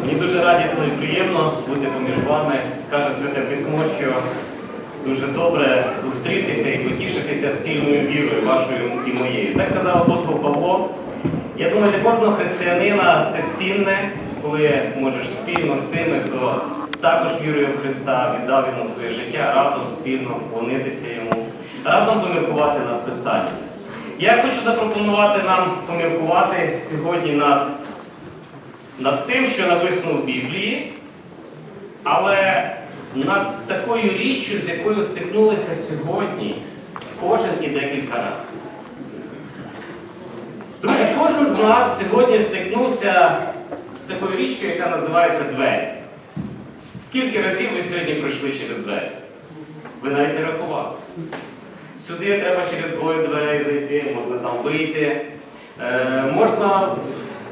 Мені дуже радісно і приємно бути поміж вами. Каже Святе Письмо, що дуже добре зустрітися і потішитися спільною вірою вашою і моєю. Так казав апостол Павло. Я думаю, для кожного християнина це цінне, коли можеш спільно з тими, хто також вірує в Христа, віддав йому своє життя, разом спільно вклонитися йому, разом поміркувати над Писанням. Я хочу запропонувати нам поміркувати сьогодні над над тим, що написано в Біблії, але над такою річчю, з якою стикнулися сьогодні кожен і декілька разів. Друзі, кожен з нас сьогодні стикнувся з такою річчю, яка називається двері. Скільки разів ви сьогодні пройшли через двері? Ви навіть не рахували. Сюди треба через двоє дверей зайти, можна там вийти. Е, можна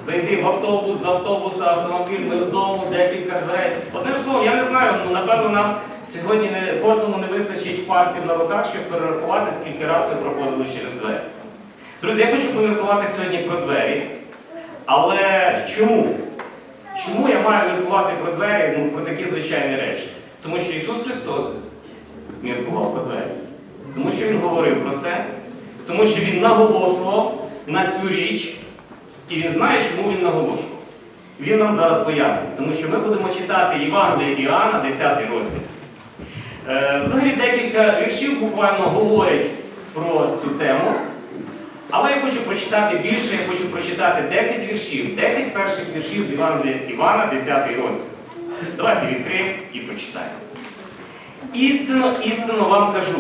зайти в автобус, з автобуса, автомобіль, ми з дому, декілька дверей. Одним словом, я не знаю, ну, напевно, нам сьогодні не, кожному не вистачить пальців на руках, щоб перерахувати, скільки разів ми проходили через двері. Друзі, я хочу поміркувати сьогодні про двері. Але чому? Чому я маю міркувати про двері, ну, про такі звичайні речі? Тому що Ісус Христос міркував про двері. Тому що Він говорив про це, тому що Він наголошував на цю річ, і він знає, чому він наголошував. Він нам зараз пояснить, тому що ми будемо читати Євангелія Іоанна, 10 розділ. Е, взагалі декілька віршів буквально говорять про цю тему. Але я хочу прочитати більше, я хочу прочитати 10 віршів, 10 перших віршів з Євангелія Івана, 10 розділ. Давайте відкриємо і прочитаємо. Істинно, істинно вам кажу,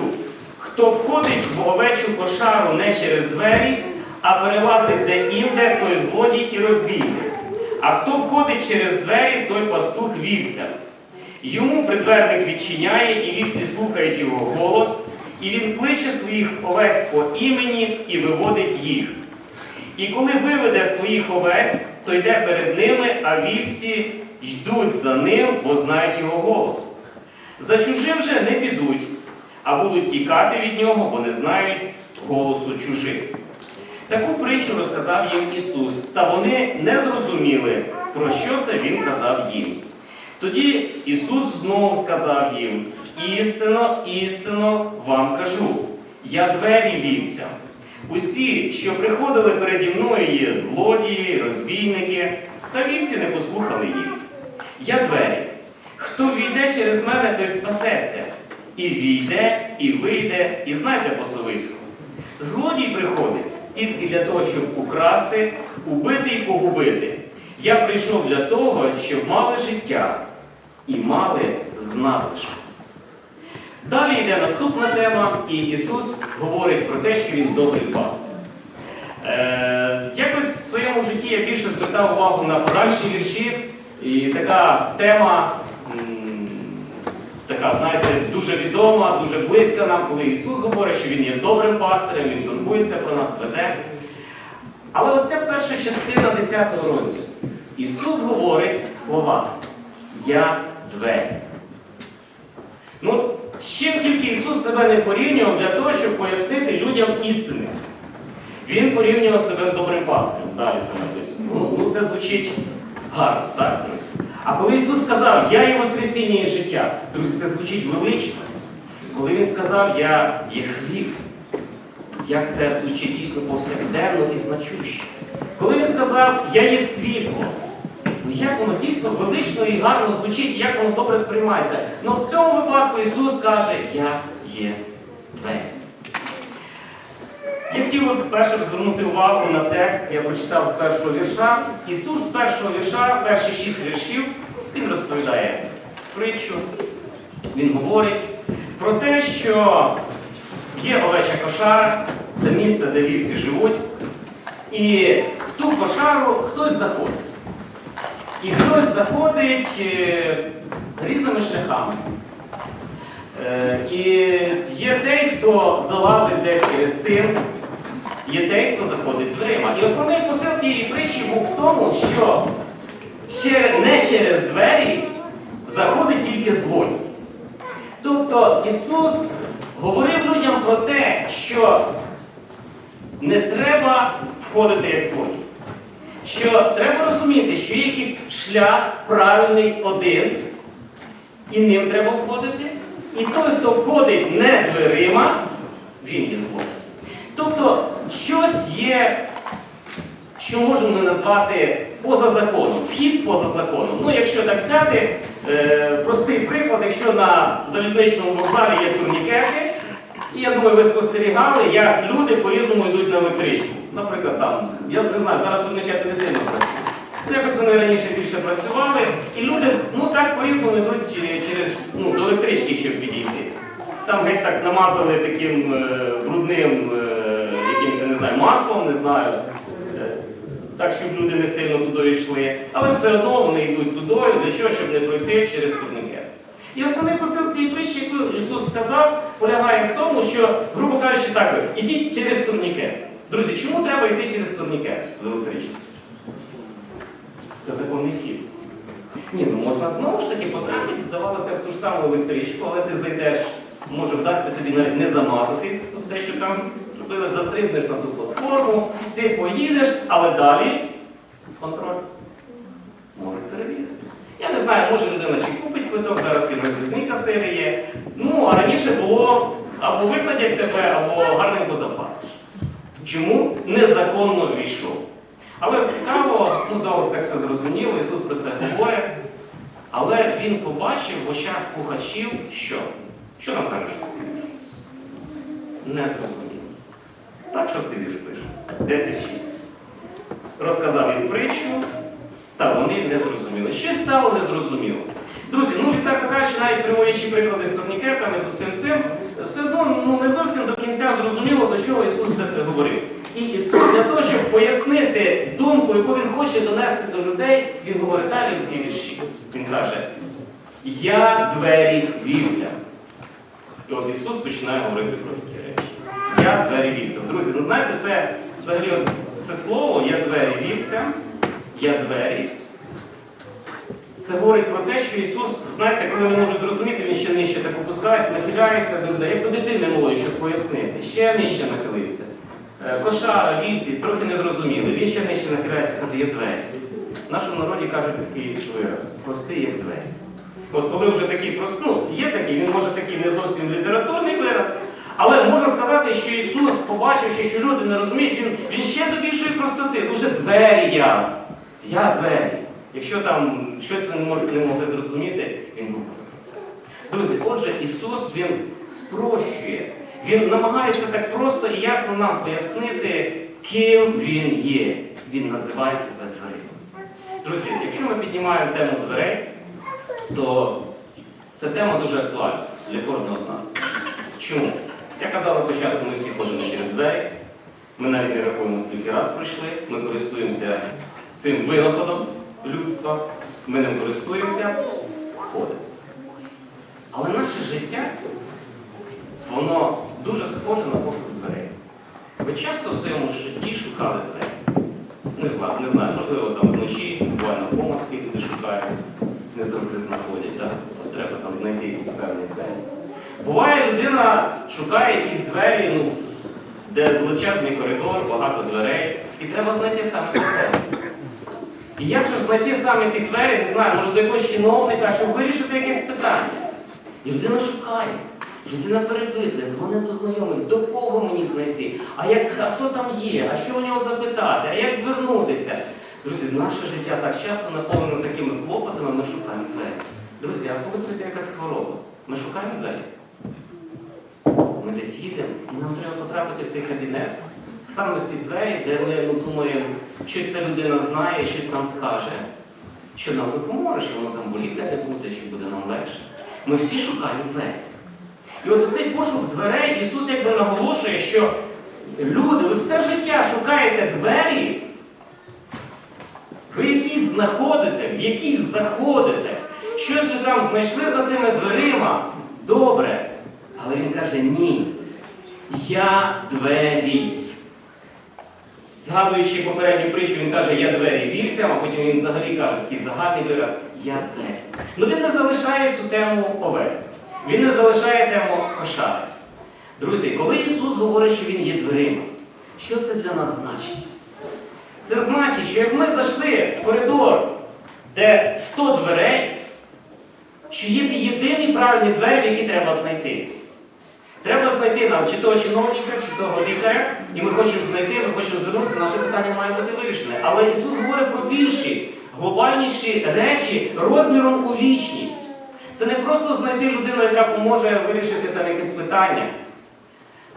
хто входить в овечу кошару не через двері, а перелазить де-інде, той злодій і розбійник. А хто входить через двері, той пастух вівця. Йому придверник відчиняє, і вівці слухають його голос, і він кличе своїх овець по імені і виводить їх. І коли виведе своїх овець, то йде перед ними, а вівці йдуть за ним, бо знають його голос. За чужим же не підуть, а будуть тікати від нього, бо не знають голосу чужих. Таку притчу розказав їм Ісус, та вони не зрозуміли, про що це Він казав їм. Тоді Ісус знову сказав їм: істинно, істинно вам кажу, я двері вівцям. Усі, що приходили переді мною, є злодії, розбійники, та вівці не послухали їх. Я двері. Хто війде через мене, той спасеться. І війде, і вийде, і знайде посовисько. Злодій приходить тільки для того, щоб украсти, убити і погубити. Я прийшов для того, щоб мали життя і мали з надлишком. Далі йде наступна тема, і Ісус говорить про те, що Він добрий пастир. Е, якось в своєму житті я більше звертав увагу на подальші вірші, і така тема, така, знаєте, дуже відома, дуже близька нам, коли Ісус говорить, що Він є добрим пастирем, Він турбується про нас, веде. Але оця перша частина 10 розділу. Ісус говорить слова Я двері. Ну, з чим тільки Ісус себе не порівнював для того, щоб пояснити людям істини. Він порівнював себе з добрим пастирем. Далі це написано. Ну це звучить гарно, так, друзі? А коли Ісус сказав, я є Воскресіння і життя, друзі, це звучить велично. Коли Він сказав, я є хліб, як це звучить дійсно повсякденно і значуще. Коли він сказав, я є світло, ну як воно дійсно велично і гарно звучить, як воно добре сприймається. Ну в цьому випадку Ісус каже, я є двері. Я хотів би перше звернути увагу на текст, я прочитав з першого вірша. Ісус з першого вірша, перші шість віршів, Він розповідає притчу, Він говорить про те, що є овеча кошара, це місце, де вівці живуть, і в ту кошару хтось заходить. І хтось заходить е, різними шляхами. Е, І є той, хто залазить десь через тин, є той, хто заходить дверима. І основний посил тієї притчі був в тому, що не через двері заходить тільки злодій. Тобто Ісус говорив людям про те, що не треба входити як злодій. що треба розуміти, що є якийсь шлях правильний один, і ним треба входити. І той, хто входить не дверима, він є зло. Тобто, щось є, що можемо назвати поза законом, вхід поза законом. Ну, якщо так взяти, е, простий приклад, якщо на залізничному вокзалі є турнікети, і я думаю, ви спостерігали, як люди по-різному йдуть на електричку. Наприклад, там, я не знаю, зараз турнікети не сильно працюють. Ну, Якось вони раніше більше працювали, і люди ну так по-різному йдуть через, ну, до електрички, щоб підійти. Там геть так намазали таким е, брудним знаю, маслом, не знаю. е, так, щоб люди не сильно туди йшли. Але все одно вони йдуть туди, для чого, щоб не пройти через турнікет. І основний посил цієї притчі, яку Ісус сказав, полягає в тому, що, грубо кажучи, так, ідіть через турнікет. Друзі, чому треба йти через турнікет в електричку? Це законний хід. Ні, ну можна знову ж таки потрапити, здавалося, в ту ж саму електричку, але ти зайдеш, може вдасться тобі навіть не замазатись те, що там зробили, застрибнеш на ту платформу, ти поїдеш, але далі контроль. Можуть перевірити. Я не знаю, може людина чи купить квиток, зараз і роз'їзні касири є. Ну, а раніше було або висадять тебе, або гарненько заплатиш. Чому незаконно війшов? Але цікаво, ну, здавалося, так все зрозуміло, Ісус про це говорить. Але Він побачив в очах слухачів, що? Що нам каже вірш? Не зрозуміло. Так, шостий вірш пише. 10.6. Розказав їм притчу, та вони не зрозуміли. Що стало незрозуміло? Друзі, ну відверто кажучи, навіть приводячи приклади з турнікетами, з усім цим, все одно ну, не зовсім до кінця зрозуміло, до чого Ісус все це говорив. І Ісус для того, щоб пояснити думку, яку Він хоче донести до людей, Він говорить далі в цій вірші. Він каже, я двері вівця. І от Ісус починає говорити про такі речі. Я двері вівця. Друзі, ну знаєте, це взагалі це слово я двері вівця, я двері. Це говорить про те, що Ісус, знаєте, коли не може зрозуміти, він ще нижче так опускається, нахиляється до людей, як до дитини малої, щоб пояснити. Ще нижче нахилився. Е, Кошара, вівці, трохи не зрозуміли. Він ще нижче нахиляється, каже, є двері. В нашому народі кажуть такий вираз простий, як двері. От коли вже такий просто, ну, є такий, він може такий не зовсім літературний вираз, але можна сказати, що Ісус, побачивши, що люди не розуміють, Він, він ще до більшої простоти. Дуже двері я. Я двері. Якщо там щось ви може, не могли зрозуміти, Він говорить про це. Друзі, отже, Ісус Він спрощує. Він намагається так просто і ясно нам пояснити, ким Він є. Він називає себе дверима. Друзі, якщо ми піднімаємо тему дверей, то ця тема дуже актуальна для кожного з нас. Чому? Я казав на початку, ми всі ходимо через двері. Ми навіть не рахуємо, скільки раз пройшли. Ми користуємося цим винаходом людства. Ми ним користуємося, ходимо. Але наше життя, воно дуже схоже на пошук дверей. Ви часто в своєму житті шукали двері. Не знаю, не знаю, можливо, там вночі, буквально помазки люди шукають, не завжди знаходять, так? Треба там знайти якісь певні двері. Буває, людина шукає якісь двері, ну, де величезний коридор, багато дверей, і треба знайти саме ті двері. І як же знайти саме ті двері, не знаю, може до якогось чиновника, щоб вирішити якесь питання. І людина шукає. Людина перепитує, дзвонить до знайомих, до кого мені знайти, а, як, а хто там є, а що у нього запитати, а як звернутися. Друзі, наше життя так часто наповнено такими клопотами, ми шукаємо двері. Друзі, а коли прийде якась хвороба, ми шукаємо двері. Ми десь їдемо, і нам треба потрапити в той кабінет, саме в ті двері, де ми ну, думаємо, щось та людина знає, щось нам скаже, що нам допоможе, що воно там боліти не буде, що буде нам легше. Ми всі шукаємо двері. І от цей пошук дверей Ісус якби наголошує, що люди, ви все життя шукаєте двері, ви якісь знаходите, в якісь заходите. Щось ви там знайшли за тими дверима. Добре. Але він каже, ні. Я двері. Згадуючи попередню притчу, він каже, я двері вівцям, а потім він взагалі каже такий загальний вираз Я двері. Ну він не залишає цю тему овець. Він не залишає тему кошари. Друзі, коли Ісус говорить, що Він є дверима, що це для нас значить? Це значить, що як ми зайшли в коридор, де 100 дверей, що є ті єдині правильні двері, які треба знайти. Треба знайти нам чи того чиновника, чи того лікаря, і ми хочемо знайти, ми хочемо звернутися, наше питання має бути вирішене. Але Ісус говорить про більші, глобальніші речі розміром у вічність. Це не просто знайти людину, яка поможе вирішити там якесь питання.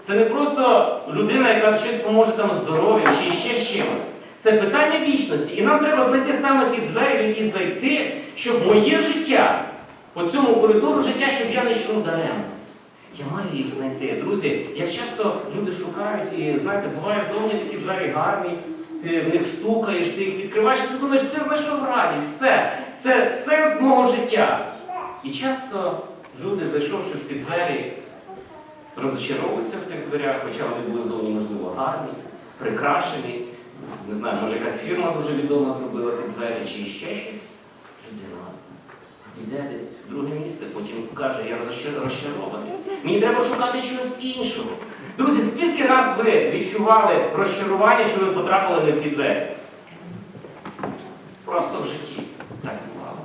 Це не просто людина, яка щось поможе там здоров'ям чи ще чимось. Це питання вічності. І нам треба знайти саме ті двері, в які зайти, щоб моє життя по цьому коридору життя, щоб я не йшов даремно. Я маю їх знайти. Друзі, як часто люди шукають, і знаєте, буває зовні такі двері гарні, ти в них стукаєш, ти їх відкриваєш, і ти думаєш, ти знайшов радість, все, це сенс мого життя. І часто люди, зайшовши в ті двері, розочаровуються в тих дверях, хоча вони були зовні, можливо, гарні, прикрашені. Не знаю, може якась фірма дуже відома зробила ті двері, чи ще щось. Людина йде десь в друге місце, потім каже, я розчарований. Мені треба шукати чогось іншого. Друзі, скільки раз ви відчували розчарування, що ви потрапили не в ті двері? Просто в житті так бувало.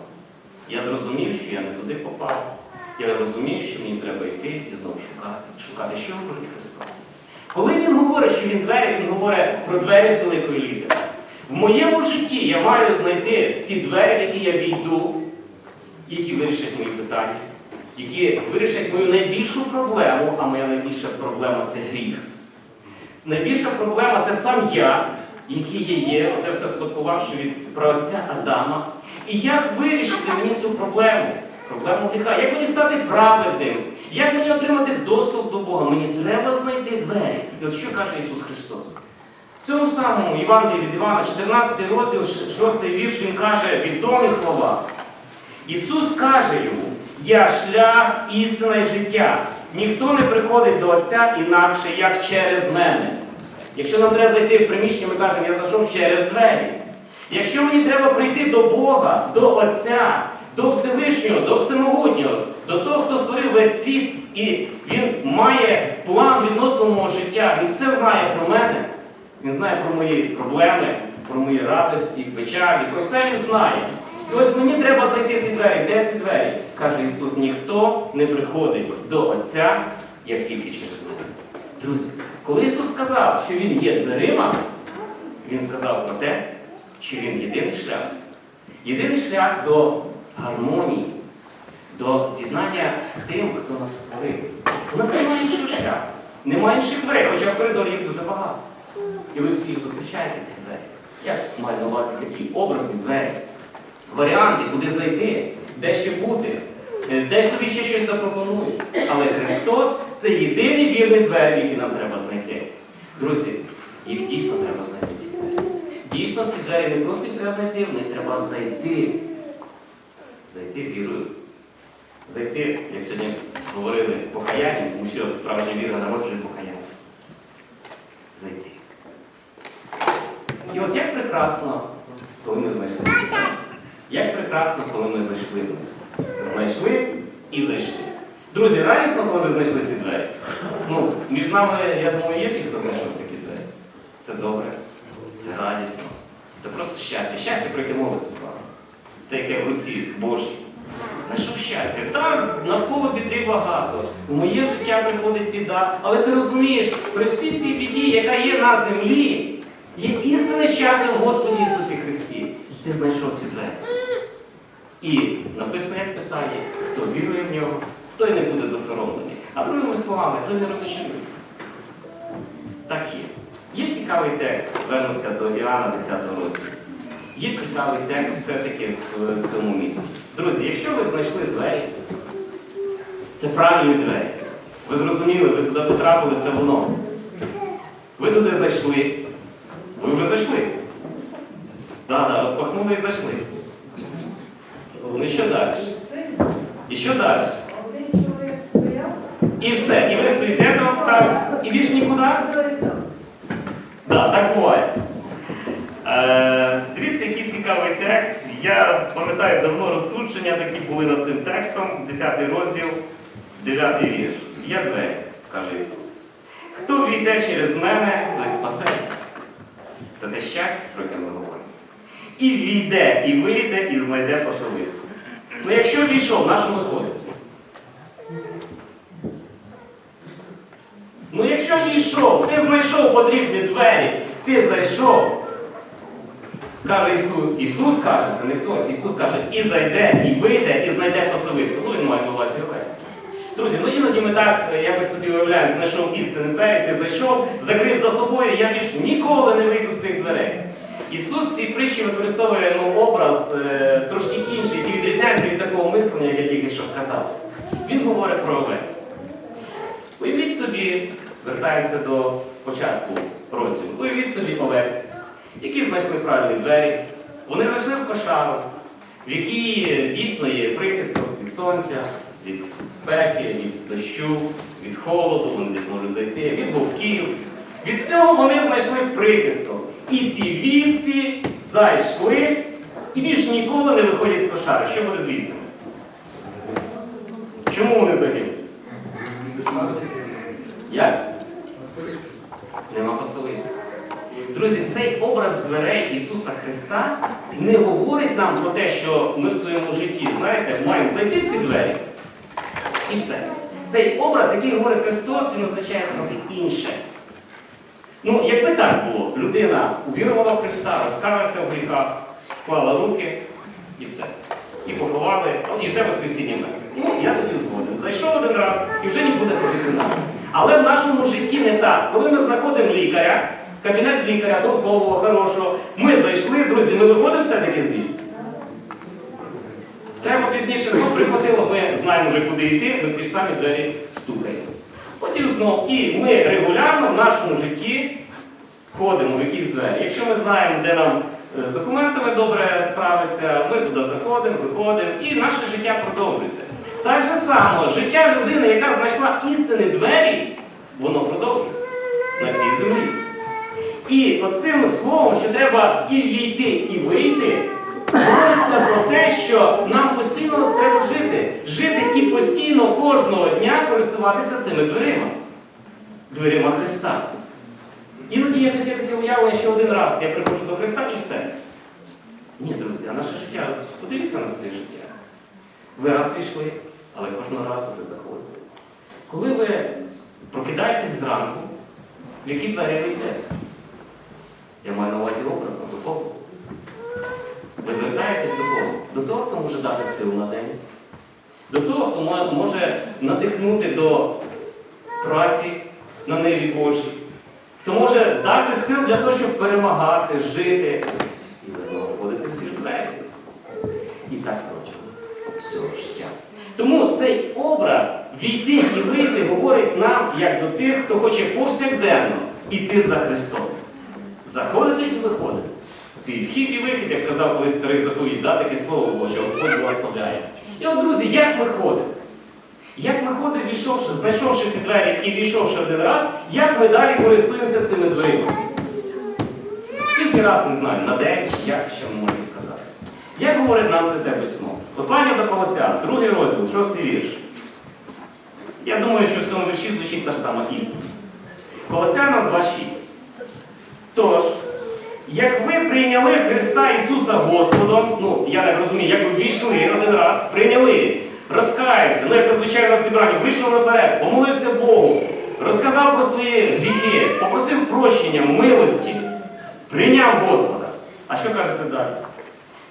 Я зрозумів, що я не туди попав. Я розумію, що мені треба йти і знову шукати. Шукати, що говорить Христос. Коли Він говорить, що Він двері, Він говорить про двері з великої літери. В моєму житті я маю знайти ті двері, в які я війду, які вирішать мої питання, які вирішать мою найбільшу проблему, а моя найбільша проблема це гріх. Найбільша проблема це сам я, який я є, оте все спадкувавши від праотця Адама. І як вирішити мені цю проблему? Проблему гріха. Як мені стати праведним? Як мені отримати доступ до Бога? Мені треба знайти двері. І от що каже Ісус Христос? В цьому самому Євангелії від Івана, 14 розділ, 6 вірш, він каже відомі слова. Ісус каже йому: Я шлях, істина і життя. Ніхто не приходить до Отця інакше, як через мене. Якщо нам треба зайти в приміщення, ми кажемо, я зайшов через двері. Якщо мені треба прийти до Бога, до Отця, до Всевишнього, до Всемогутнього, до того, хто створив весь світ, і Він має план відносно мого життя, він все знає про мене, він знає про мої проблеми, про мої радості, печалі, про все він знає. І ось мені треба зайти в ті двері. Де ці двері? Каже Ісус, ніхто не приходить до Отця, як тільки через мене. Друзі, коли Ісус сказав, що Він є дверима, Він сказав про те, що Він єдиний шлях. Єдиний шлях до гармонії, до з'єднання з тим, хто нас створив. У нас немає іншого шляху. Немає інших дверей, хоча в коридорі їх дуже багато. І ви всі їх зустрічаєте ці двері. Я маю на увазі такі образні двері, варіанти, куди зайти, де ще бути, е, десь тобі ще щось запропонують. Але Христос це єдиний вірний двері, які нам треба знайти. Друзі, їх дійсно треба знайти ці двері. Дійсно, ці двері не просто треба знайти, в них треба зайти. Зайти вірою. Зайти, як сьогодні говорили, покаянням, тому що справжня віра народжує покаяння. Зайти. І от як прекрасно, коли ми знайшли. Як прекрасно, коли ми знайшли. Знайшли і зайшли. Друзі, радісно, коли ви знайшли ці двері. Ну, між нами, я думаю, є ті, хто знайшов такі двері. Це добре, це радісно. Це просто щастя. Щастя, про яке мова співала. Те, яке в руці Божій. Знайшов щастя. Так, навколо біди багато. В моє життя приходить біда. Але ти розумієш, при всій цій біді, яка є на землі, є істинне щастя в Господі Ісусі Христі. Ти знайшов ці двері. І написано як писання, хто вірує в нього, той не буде засоромлений. А другими словами, той не розочарується. Так є. Є цікавий текст, вернуся до Іоанна 10 розділу. Є цікавий текст все-таки в цьому місці. Друзі, якщо ви знайшли двері, це правильні двері. Ви зрозуміли, ви туди потрапили, це воно. Ви туди зайшли. Ви вже зайшли. Так, так, розпахнули і зайшли. І що далі? І що далі? І все. І ви стоїте там, так, і більш нікуди? Да, так буває. Е, дивіться, який цікавий текст. Я пам'ятаю давно розсудження такі були над цим текстом, 10 розділ, 9 вірш. Я двері, каже Ісус. Хто війде через мене, той спасеться. Це те щастя, про яке ми говоримо. І війде, і вийде, і знайде пасовисько. Ну якщо війшов, на що виходить? Ну якщо війшов, ти знайшов потрібні двері, ти зайшов. Каже Ісус. Ісус каже, це не хтось. Ісус каже, і зайде, і вийде, і знайде пасовисько. Ну, він має на увазі овець. Друзі, ну іноді ми так е, якось собі уявляємо, знайшов істинні двері, ти зайшов, закрив за собою, я більше ніколи не дверей. Ісус в цій притчі використовує ну, образ е, трошки інший, який відрізняється від такого мислення, як я тільки що сказав. Він говорить про овець. Уявіть собі, вертаємося до початку розділу. Уявіть собі овець, які знайшли правильні двері. Вони зайшли в кошару, в якій дійсно є прихисток від сонця, від спеки, від дощу, від холоду, вони десь можуть зайти, від вовків. Від цього вони знайшли прихисток. І ці вівці зайшли і більш ніколи не виходять з кошари. Що буде з вівцями? Чому вони загинули? Як? Нема пасовиська. Друзі, цей образ дверей Ісуса Христа не говорить нам про те, що ми в своєму житті, знаєте, маємо зайти в ці двері. І все. Цей образ, який говорить Христос, він означає трохи інше. Ну, якби так було, людина увірувала в Христа, розкалася в гріхах, склала руки і все. І поховали, ну, і жде Воскресіння мертвих. Ну, я тоді згоден. Зайшов один раз і вже не буде ходити нам. Але в нашому житті не так. Коли ми знаходимо лікаря, кабінет лікаря, толкового, хорошого, ми зайшли, друзі, ми виходимо все-таки звідти. Треба пізніше знову прихватило, ми знаємо вже куди йти, ми в ті ж самі двері стукаємо. Потім знов. І ми регулярно в нашому житті ходимо в якісь двері. Якщо ми знаємо, де нам е, з документами добре справиться, ми туди заходимо, виходимо, і наше життя продовжується. Так же само, життя людини, яка знайшла істинні двері, воно продовжується на цій землі. І оцим словом, що треба і війти, і вийти, говориться про те, що нам постійно треба жити. Жити і постійно кожного дня користуватися цими дверима. Дверима Христа. Іноді якось є таке уявлення, що один раз я приходжу до Христа і все. Ні, друзі, а наше життя, подивіться на своє життя. Ви раз війшли, але кожного разу ви заходите. Коли ви прокидаєтесь зранку, в які двері ви йдете? Я маю на увазі образно, до кого? Ви звертаєтесь до кого? До того, хто може дати сил на день, до того, хто може надихнути до праці на небі Божій, хто може дати сил для того, щоб перемагати, жити. І ви знову входите в ці двері. І так протягом всього життя. Тому цей образ війти і вийти говорить нам, як до тих, хто хоче повсякденно іти за Христом. Заходити і виходити. Твій вхід і вихід, як казав колись старий заповідь, да, таке слово Боже, Господь благословляє. І от, друзі, як ми ходимо? Як ми ходимо, війшовши, знайшовши ці двері і війшовши один раз, як ми далі користуємося цими дверима? Скільки раз не знаю, на день чи як ще ми можемо сказати? Як говорить нам Святе Письмо? Послання до Колосян, другий розділ, шостий вірш. Я думаю, що в цьому вірші звучить та ж сама істина. Колосянам 2.6. Тож, як ви прийняли Христа Ісуса Господом, ну, я так розумію, як ви ввійшли один раз, прийняли, розкаявся, ну як це звичайно на зібранні, вийшов наперед, помолився Богу, розказав про свої гріхи, попросив прощення, милості, прийняв Господа. А що каже це далі?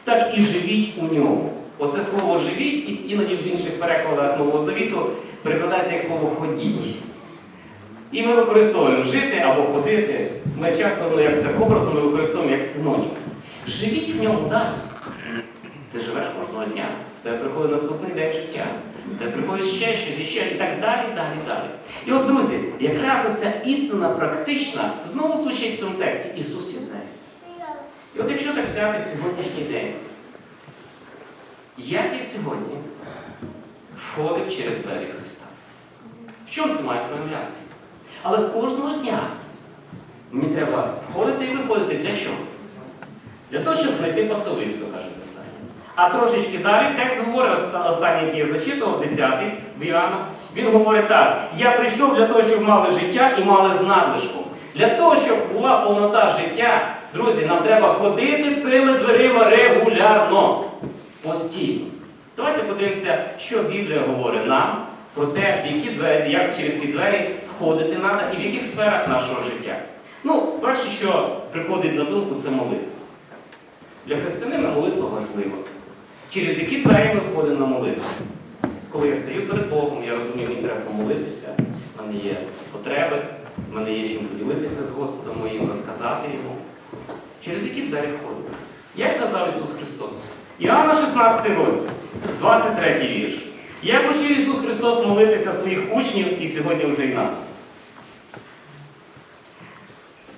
Так і живіть у ньому. Оце слово живіть, і іноді в інших перекладах Нового Завіту прикладається як слово ходіть. І ми використовуємо жити або ходити. Ми часто ну, як так образно ми використовуємо як синонім. Живіть в ньому далі. Ти живеш кожного дня, в тебе приходить наступний день життя, в тебе приходить ще щось, ще, і так далі, далі, далі. І от, друзі, якраз оця істина практична знову звучить в цьому тексті Ісус є двері. І от якщо так взяти сьогоднішній день, як я сьогодні входив через двері Христа? В чому це має проявлятися? Але кожного дня мені треба входити і виходити для чого? Для того, щоб знайти пасовисько, каже Писання. А трошечки далі текст говорить, останній, який я зачитував, 10-й в Іоанна, він говорить так: я прийшов для того, щоб мали життя і мали з надлишком. Для того, щоб була повнота життя, Друзі, нам треба ходити цими дверима регулярно, постійно. Давайте подивимося, що Біблія говорить нам про те, в які двері, як через ці двері входити треба і в яких сферах нашого життя. Ну, перше, що приходить на думку, це молитва. Для християнина молитва важлива. Через які двері ми входимо на молитву? Коли я стою перед Богом, я розумію, мені треба помолитися, в мене є потреби, в мене є чим поділитися з Господом моїм, розказати йому. Через які двері входити? Як казав Ісус Христос? Іоанна 16 розділ, 23 вірш. Як учив Ісус Христос молитися своїх учнів і сьогодні вже й нас.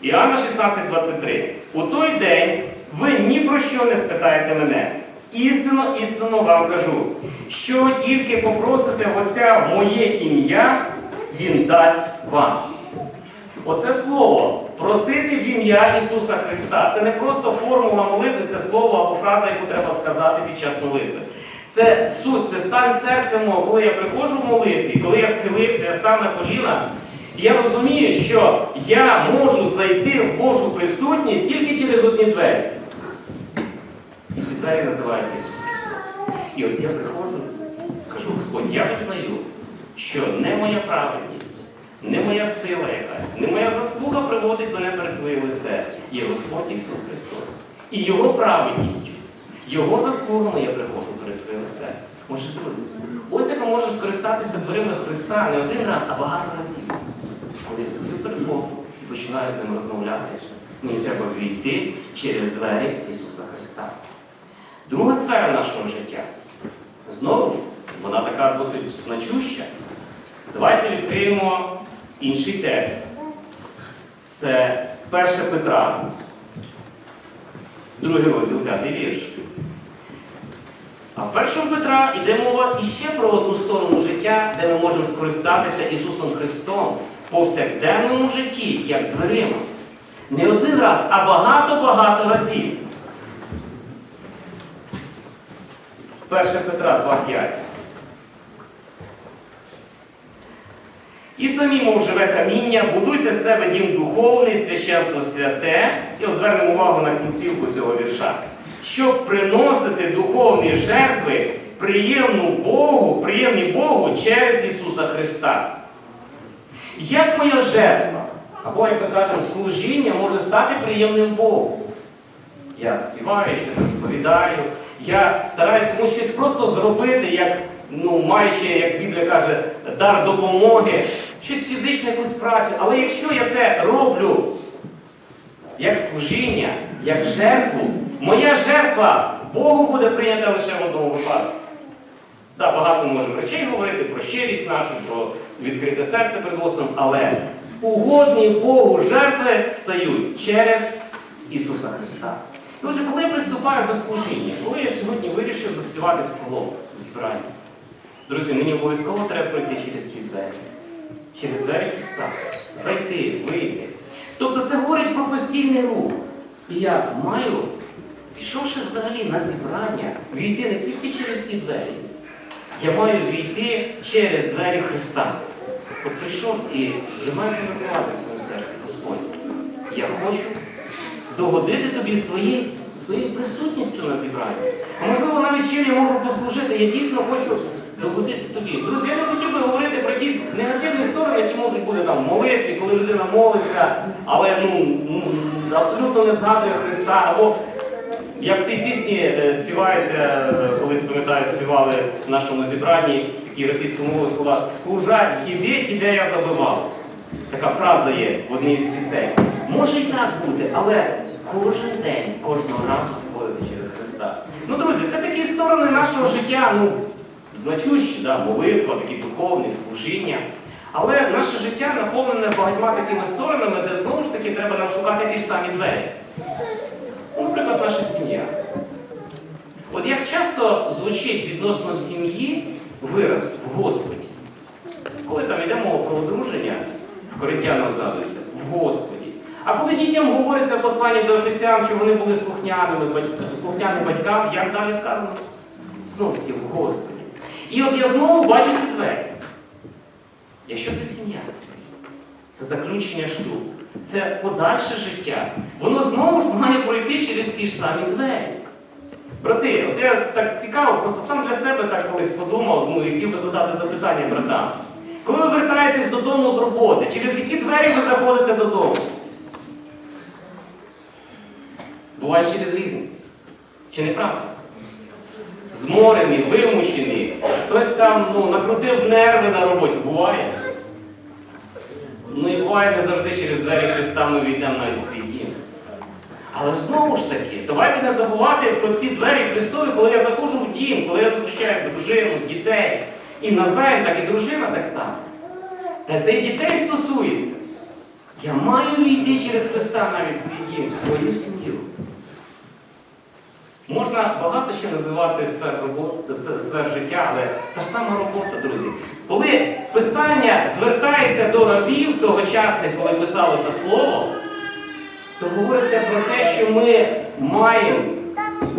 Іоанна 16, 23. У той день ви ні про що не спитаєте мене. Істинно, істинно вам кажу, що тільки попросите Отця в моє ім'я, Він дасть вам. Оце слово просити в ім'я Ісуса Христа. Це не просто формула молитви, це слово або фраза, яку треба сказати під час молитви. Це суть, це стан серця мого, коли я приходжу в молитві, коли я схилився, я став на коліна, і я розумію, що я можу зайти в Божу присутність тільки через одні двері. І ці двері називаються Ісус Христос. І от я приходжу, кажу, Господь, я визнаю, що не моя праведність, не моя сила якась, не моя заслуга приводить мене перед Твоє лице. Є Господь Ісус Христос. І Його праведністю, Його заслугами я приходжу перед Твоє лице. Може, друзі, ось як ми можемо скористатися дверима Христа не один раз, а багато разів. Коли я стою перед Богом і починаю з ним розмовляти, мені треба війти через двері Ісуса Христа. Друга сфера нашого життя. Знову ж, вона така досить значуща. Давайте відкриємо інший текст. Це 1 Петра, другий розділ, п'ятий вірш. А в 1 Петра йде мова іще про одну сторону життя, де ми можемо скористатися Ісусом Христом повсякденному житті, як дверима. Не один раз, а багато-багато разів. 1 Петра 2,5. І самі, мов живе каміння, будуйте з себе дім духовний, священство святе, і звернемо увагу на кінцівку цього вірша, щоб приносити духовні жертви приємну Богу, приємні Богу через Ісуса Христа. Як моя жертва, або, як ми кажемо, служіння може стати приємним Богу? Я співаю, щось розповідаю, я стараюсь комусь щось просто зробити, як, ну, маючи, як Біблія каже, дар допомоги, щось фізичне, якусь працю. Але якщо я це роблю як служіння, як жертву, моя жертва Богу буде прийнята лише в одному випадку. Да, багато можемо речей говорити про щирість нашу, про відкрите серце перед Господом, але угодні Богу жертви стають через Ісуса Христа. Отже, коли я приступаю до служіння, коли я сьогодні вирішив заспівати псалом у збиранні, друзі, мені обов'язково треба пройти через ці двері, через двері Христа, зайти, вийти. Тобто це говорить про постійний рух. І я маю, пішовши взагалі на зібрання, війти не тільки через ті двері, я маю війти через двері Христа. От прийшов і я маю поміркувати в своєму серці, Господь. Я хочу догодити тобі своєю присутністю на зібранні. А можливо, навіть чим я можу послужити, я дійсно хочу догодити тобі. Друзі, я не хотів би говорити про якісь негативні сторони, які можуть бути там в молитві, коли людина молиться, але ну, ну, абсолютно не згадує Христа. Або як в тій пісні е, співається, е, колись пам'ятаю, співали в нашому зібранні такі російськомовні слова Служать тебе, тебе я забивав. Така фраза є в одній з пісень. Може і так бути, але кожен день, кожного разу входити через Христа. Ну, друзі, це такі сторони нашого життя, ну, значущі, да, молитва, такі духовні, служіння. Але наше життя наповнене багатьма такими сторонами, де знову ж таки треба нам шукати ті ж самі двері. Ну, Наприклад, наша сім'я. От як часто звучить відносно сім'ї вираз в Господі? Коли там йде мова про одруження, в Коринтянам згадується, в Господі. А коли дітям говориться в посланні до Ефесян, що вони були слухняними, слухняні батькам, як далі сказано? Знову ж таки, в Господі. І от я знову бачу ці двері. Якщо це сім'я, це заключення шлюбу, це подальше життя. Воно знову ж має пройти через ті ж самі двері. Брати, от я так цікаво, просто сам для себе так колись подумав, ну і хотів би задати запитання братам. Коли ви вертаєтесь додому з роботи, через які двері ви заходите додому? Буває через різні. Чи не правда? Зморені, вимучені, хтось там ну, накрутив нерви на роботі. Буває. Ну і буває не завжди через двері Христа ми війдемо навіть в свій дім. Але знову ж таки, давайте не забувати про ці двері Христові, коли я заходжу в дім, коли я зустрічаю дружину, дітей. І навзаєм, так і дружина так само. Та це і дітей стосується. Я маю війти через Христа навіть свій дім, в свою сім'ю. Можна багато ще називати сфер, робот- сфер життя, але та ж сама робота, друзі. Коли Писання звертається до рабів тогочасних, коли писалося слово, то говориться про те, що ми маємо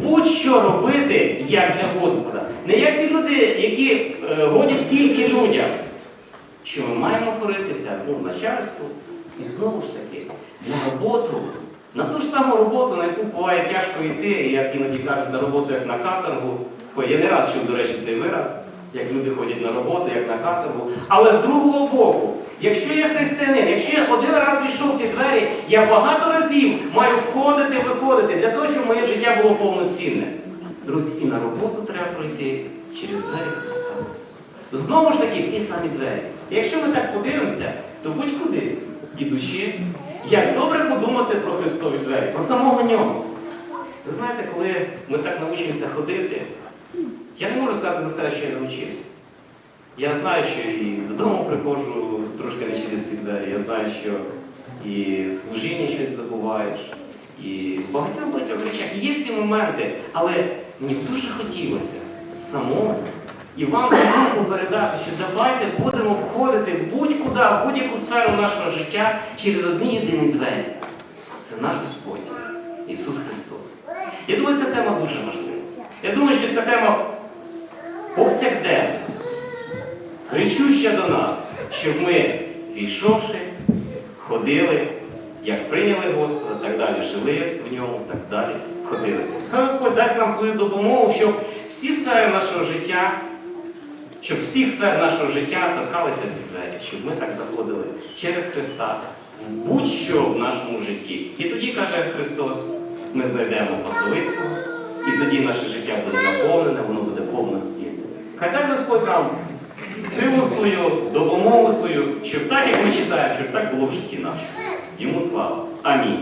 будь-що робити як для Господа. Не як ті люди, які е, годять тільки людям. Що ми маємо коритися ну, начальству і знову ж таки на роботу, на ту ж саму роботу, на яку буває тяжко йти, як іноді кажуть, на роботу як на каторгу. Я не раз чув, до речі, цей вираз, як люди ходять на роботу, як на каторгу. Але з другого боку, якщо я християнин, якщо я один раз війшов в ті двері, я багато разів маю входити, виходити для того, щоб моє життя було повноцінне. Друзі, і на роботу треба пройти через двері Христа. Знову ж таки, ті самі двері. Якщо ми так подивимося, то будь-куди, ідучи, як добре подумати про Христові двері, про самого нього. Ви знаєте, коли ми так навчимося ходити, я не можу сказати за себе, що я навчився. Я знаю, що і додому приходжу трошки не через ті двері. Я знаю, що і в служінні щось забуваєш. І в багатьох багатьох речах є ці моменти, але мені дуже хотілося самому і вам знову передати, що давайте будемо входити будь-куди, в будь-яку сферу нашого життя через одні єдині двері. Це наш Господь, Ісус Христос. Я думаю, ця тема дуже важлива. Я думаю, що ця тема повсякденна, кричуща до нас, щоб ми, війшовши, ходили, як прийняли Господа, так далі жили в ньому, так далі ходили. Хай Господь дасть нам свою допомогу, щоб всі сфери нашого життя, щоб всіх сфер нашого життя торкалися ці двері, щоб ми так заходили через Христа в будь-що в нашому житті. І тоді, каже Христос, ми зайдемо по Солиському, і тоді наше життя буде наповнене, воно буде повноцінне. Хай дасть Господь нам силу свою, допомогу свою, щоб так, як ми читаємо, щоб так було в житті нашому. Йому слава. Амінь.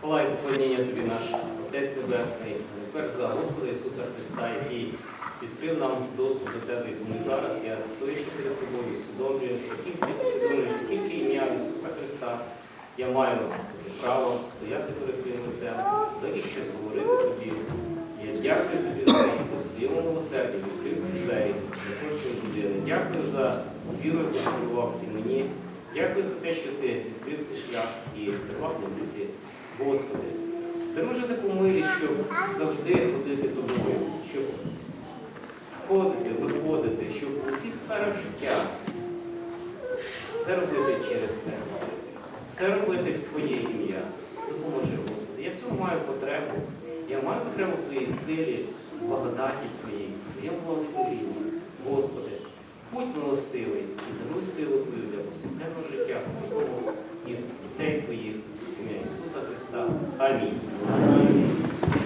Хвала і поклоніння тобі, наш Отець Небесний, перш за Господа Ісуса Христа, який відкрив нам доступ до тебе. Тому зараз я стоячи перед тобою, усвідомлюю, що тільки ім'я Ісуса Христа я маю право стояти перед твоїм лицем, завіщо говорити тобі. Я дякую тобі за те, що своєму милосерді відкрив ці двері для кожної людини. Дякую за віру, яку подарував ти мені. Дякую за те, що ти відкрив цей шлях і давав любити. Господи, даруй же таку милість, щоб завжди ходити тобою, щоб входити, виходити, щоб у всіх сферах життя все робити через тебе, все робити в Твоє ім'я. Допоможи, Господи. Я в цьому маю потребу. Я маю потребу в Твоїй силі, благодаті Твоїй, Твоєму благословенні. Господи, будь милостивий і даруй силу Твою для повсякденного життя кожному із дітей Твоїх, イエス・クリスタ。アミン。